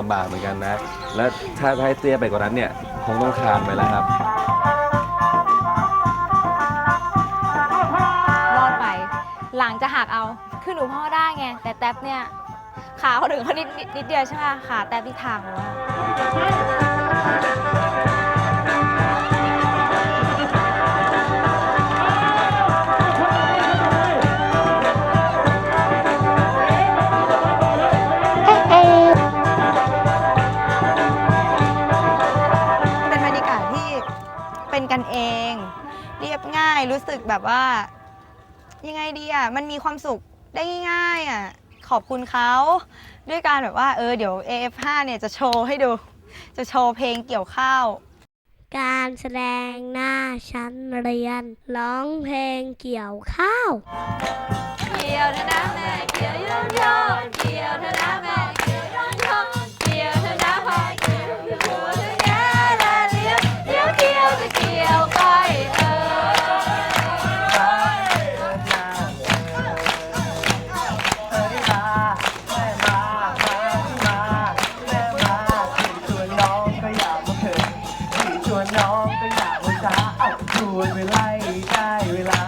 ลำบากเหมือนกันนะ และถ้าให้เตี้ยไปกว่านั้นเนี่ยคงต้องคานไปแล้วครับ รอดไป หลังจะหักเอา คือหนูพ่อได้ไง แต่แท็บเนี่ย ขาเขาถึงเขานิดนิดเดียวใช่ไหมขาแท็บที่ทางหนูอ แบบว่า ยังไงดีอะมันมีความสุขได้ง่ายอะขอบคุณเขาด้วยการแบบว่าเออเดี๋ยว AF5 เนี่ยจะโชว์ให้ดู จะโชว์เพลงเกี่ยวข้าว การแสดงหน้าชั้นเรียน ร้องเพลงเกี่ยวข้าว เกี่ยวนะนะแม่เกี่ยวโยนโยนเกี่ยวนะนะแม่ น้องไปหาโอซาเอาดูไม่ไล่ได้เวลา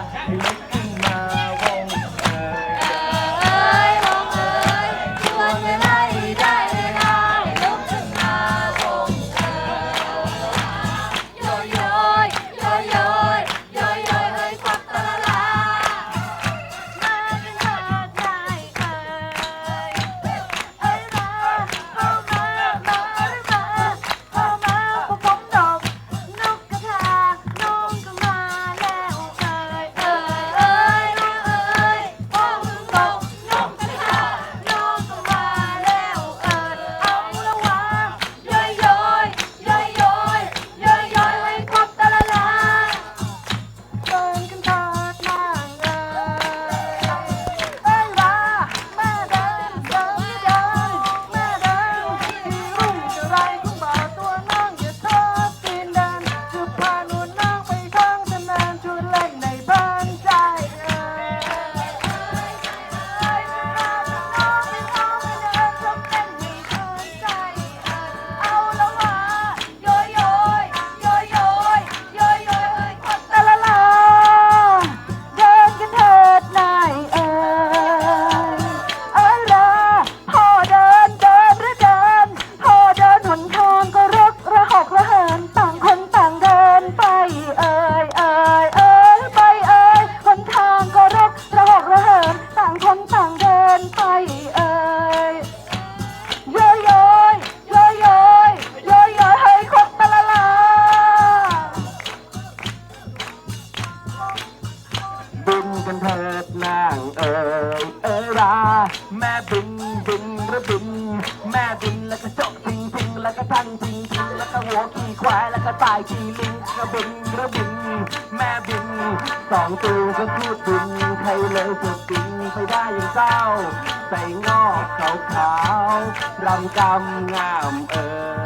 พิงพิงระพิงแม่พิงแล้วก็จกพิงพิงแล้วก็ทั้งพิงพิงแล้วก็หัวขี่ควายแล้วก็ตายขี่ลิงกระบิงกระบิงแม่บิงสองตัวก็พูดบึนใครเลยจะบิงไปได้ยังเจ้าใส่งอกขาวขาวรำกำงามเออ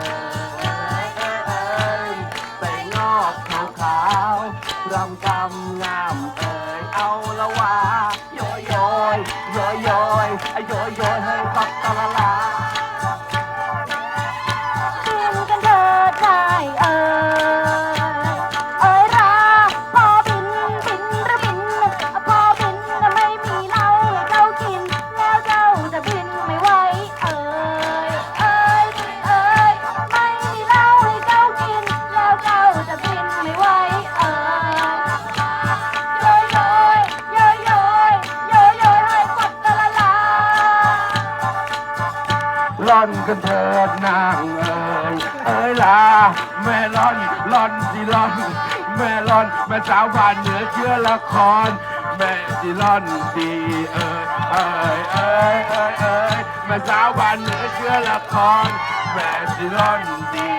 มาสาวบ้านเหนือเชื้อละคร แม่จิล่อนดีเอ้ยเอ้ยเอ้ยเอ้ยเมาสาวบ้านเหนือเชื้อละคร แม่จิล่อนดี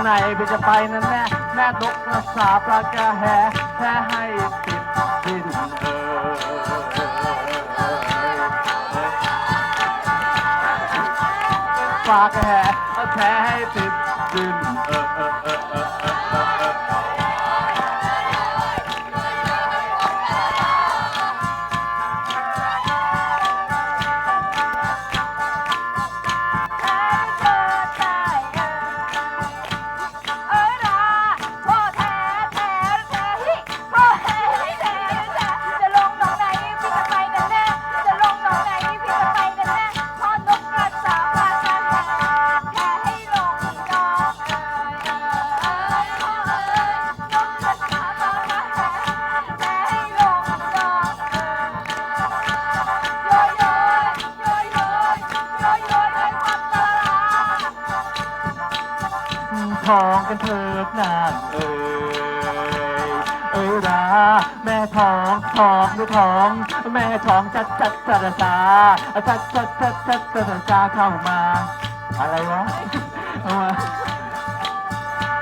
งหน้องไหนไปจะไปนั่นแม่แม่ดกกระสาปลากระแหแค่ให้ติดดินเออปลากระแหแค่ให้ติดดินเออเออเออเออ ทองกันเถิดนางเอ๋ยเอ้ยราแม่ทองทองด้วยทอง แม่ทองจัดจัดจัดจาจัดจัดจัดจัดจัดจาเข้ามา อะไรวะ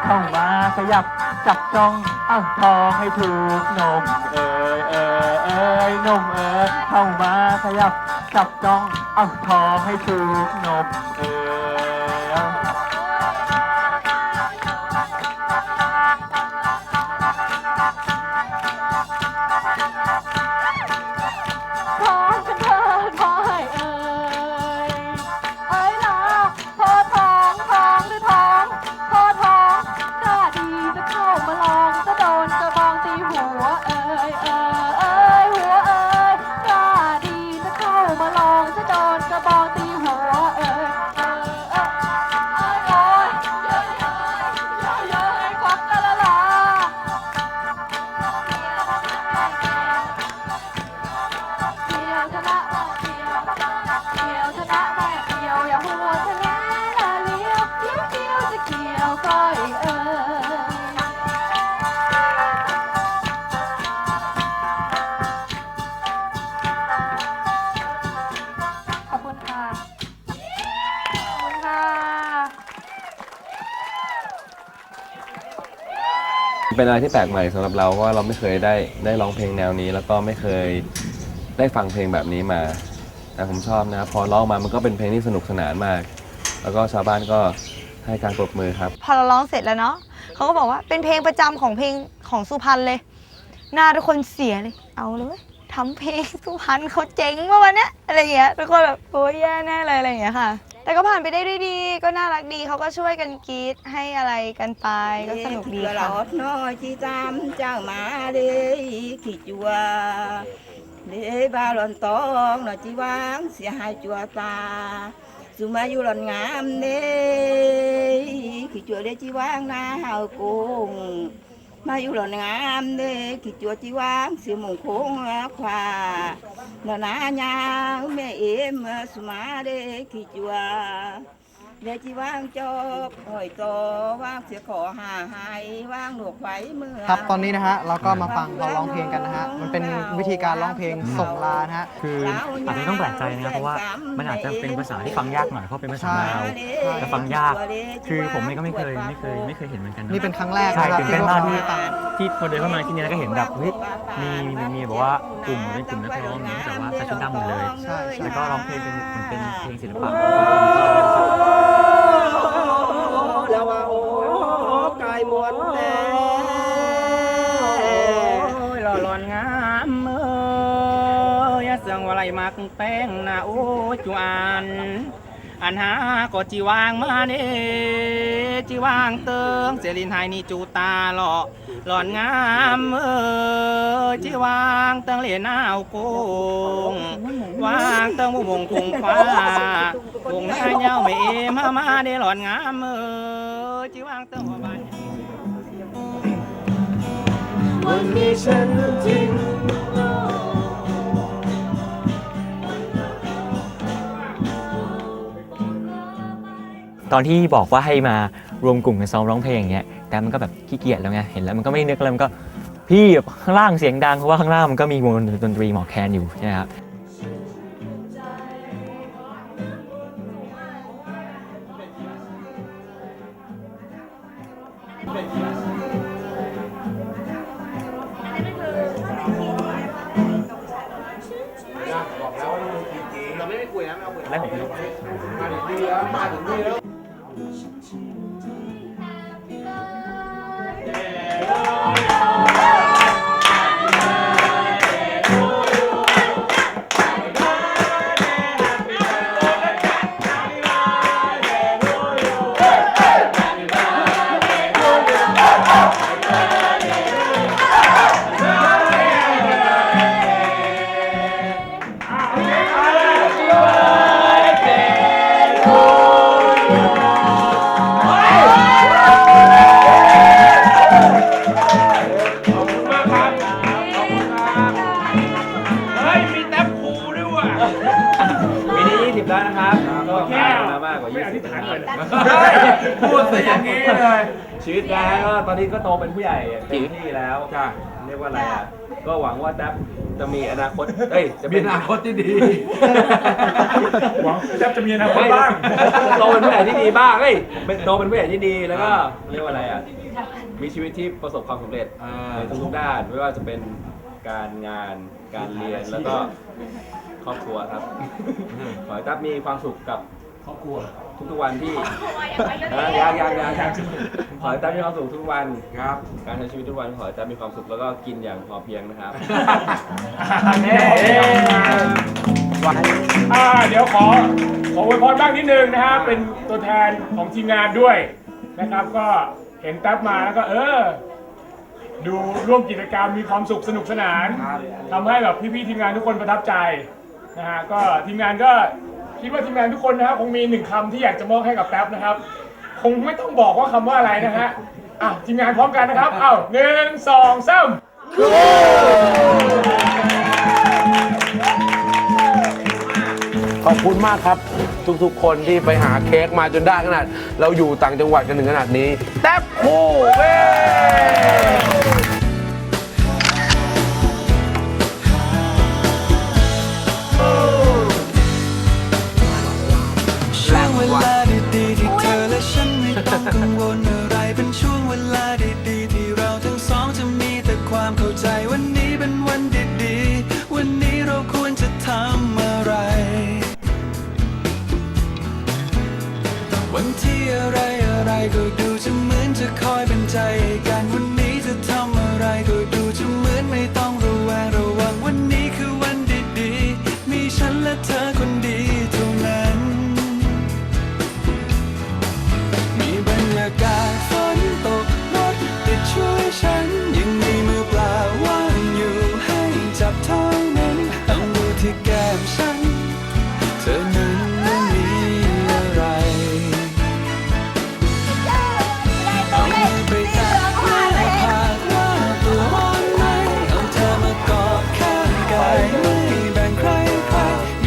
เข้ามาขยับจับจ้องเอ้าทองให้ถูกนมเอ้ยเอ้ยเอ้ยนมเอ้ยเข้ามาขยับจับจ้องเอ้าทองให้ถูกนมเอ้ย เป็นอะไรที่แปลกใหม่สำหรับเราเพราะว่าเราไม่เคยได้ได้ร้องเพลงแนวนี้ แล้วก็ไม่เคยได้ฟังเพลงแบบนี้มาแต่ผมชอบนะครับพอร้องมามันก็เป็นเพลงที่สนุกสนานมาก แล้วก็ชาวบ้านก็ให้การปรบมือครับ พอเราร้องเสร็จแล้วเนาะเขาก็บอกว่าเป็นเพลงประจำของเพลงของสุพรรณเลย หน้าทุกคนเสียเลย เอาเลยทำเพลงสุพรรณเขาเจ๋งมาวันเนี้ยอะไรอย่างเงี้ยทุกคนแบบโอ้ยแย่แน่เลยอะไรอย่างเงี้ยค่ะ แต่ก็ผ่านไปได้ดี ก็น่ารักดีเขาก็ช่วยกันกีดให้อะไรกันไปก็สนุกดีค่ะ ลอดน้อยจีจ้าเจ้ามาเลยขี่จัวเลยบาหลอนตองหน่อยจีวางเสียหายจัวตาสุมาอยู่หลอนงามเนยขี่จัวเลยจีวางหน้าเฮากง มาอยู่หล่นงามเด้ขีดจัวจีวางสิมงคงควาหนานายาแม่เอ็มสมาเด้ขีดจัว บหอยโตว่างเสียขอหาหายว่างหนวกไว้เมื่อครับตอนนี้นะฮะเราก็มาฟังเราร้องเพลงกันนะฮะมันเป็นวิธีการร้องเพลงส่งลานะฮะ คืออาจจะต้องแปลกใจนะครับเพราะว่ามันอาจจะเป็นภาษาที่ฟังยากหน่อยเพราะเป็นภาษาลาวจะฟังยาก คือผมเองก็ไม่เคยไม่เคยไม่เคยเห็นเหมือนกันนี่เป็นครั้งแรกใช่นะครับตื่นเต้นมากที่ฟังที่พอเดินเข้ามาที่นี่แล้วก็เห็นแบบเฮ้ยมีมีมีแบบว่ากลุ่มเป็นกลุ่มนักร้องอย่างนี้แต่ว่าใส่ชุดดำหมดเลยใช่ใช่แล้วก็ร้องเพลงเป็นเหมือนเป็นเพลงศิลปะ แป้งนะโอ้จวนอันหาก็จีวางมาเน่จีวางเติงเสลินไฮนี่จูตาหล่อหลอนงามเมื่อจีวางเติงเหรียญนาวโกงวางเติงบุบงคุงฟ้าคงหน้าเย้าไม่เอมามาได้หลอนงามเมื่อจีวางเติงหัวบานวันนี้ฉันจริง ตอนที่บอกว่าให้มารวมกลุ่มกันซ้อมร้องเพลงอย่างเงี้ยแต่มันก็แบบขี้เกียจแล้วไงเห็นแล้วมันก็ไม่นึกแล้วมันก็พี่ข้างล่างเสียงดังเพราะว่าข้างล่างมันก็มีวงดนตรีหมอแคนอยู่ใช่ไหมครับ เลยชีวิตนะก็ตอนนี้ก็โตเป็นผู้ใหญ่เต็มที่แล้วเรียกว่าอะไรอะก็หวังว่าดับจะมีอนาคตเอ้ยจะมีเป็นอนาคตที่ดีหวังแทบจะมีอนาคตบ้างโตเป็นผู้ใหญ่ที่ดีบ้างเอ้ยเป็นโตเป็นผู้ใหญ่ที่ดีแล้วก็เรียกว่าอะไรอะมีชีวิตที่ประสบความสำเร็จอ่าในทุกๆด้านไม่ว่าจะเป็นการงานการเรียนแล้วก็ครอบครัวครับ ขอให้ดับมีความสุขกับ ครอบครัวทุกๆวันที่นะยังยังยังยังขอให้ตั้มีความสุขทุกวันครับ การใช้ชีวิตทุกวันขอให้ตั้มีความสุขแล้วก็กินอย่างพอเพียงนะครับอ่าเดี๋ยวขอขออวยพรบ้างนิดนึงนะฮะเป็นตัวแทนของทีมงานด้วยนะครับก็เห็นแท็บมาแล้วก็เออ ดูร่วมกิจกรรมมีความสุขสนุกสนานทำให้แบบพี่ๆทีมงานทุกคนประทับใจนะฮะก็ทีมงานก็ คิดว่าทีมงานทุกคนนะครับคงมีหนึ่งคำที่อยากจะมอบให้กับแท็บนะครับ คงไม่ต้องบอกว่าคำว่าอะไรนะฮะอะทีมงานพร้อมกันนะครับเอ้าหนึ่งสองสามขอบคุณมากครับ ทุกๆ คนที่ไปหาเค้กมาจนได้ขนาด เราอยู่ต่างจังหวัดกันถึงขนาดนี้ แท็บคู่เว้ กังวล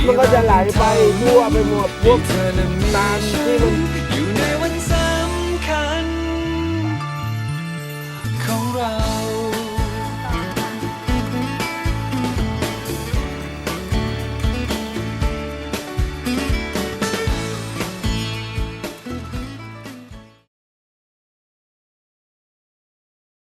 มันก็จะไหลไปทั่วไปหมดพวกตามที่มัน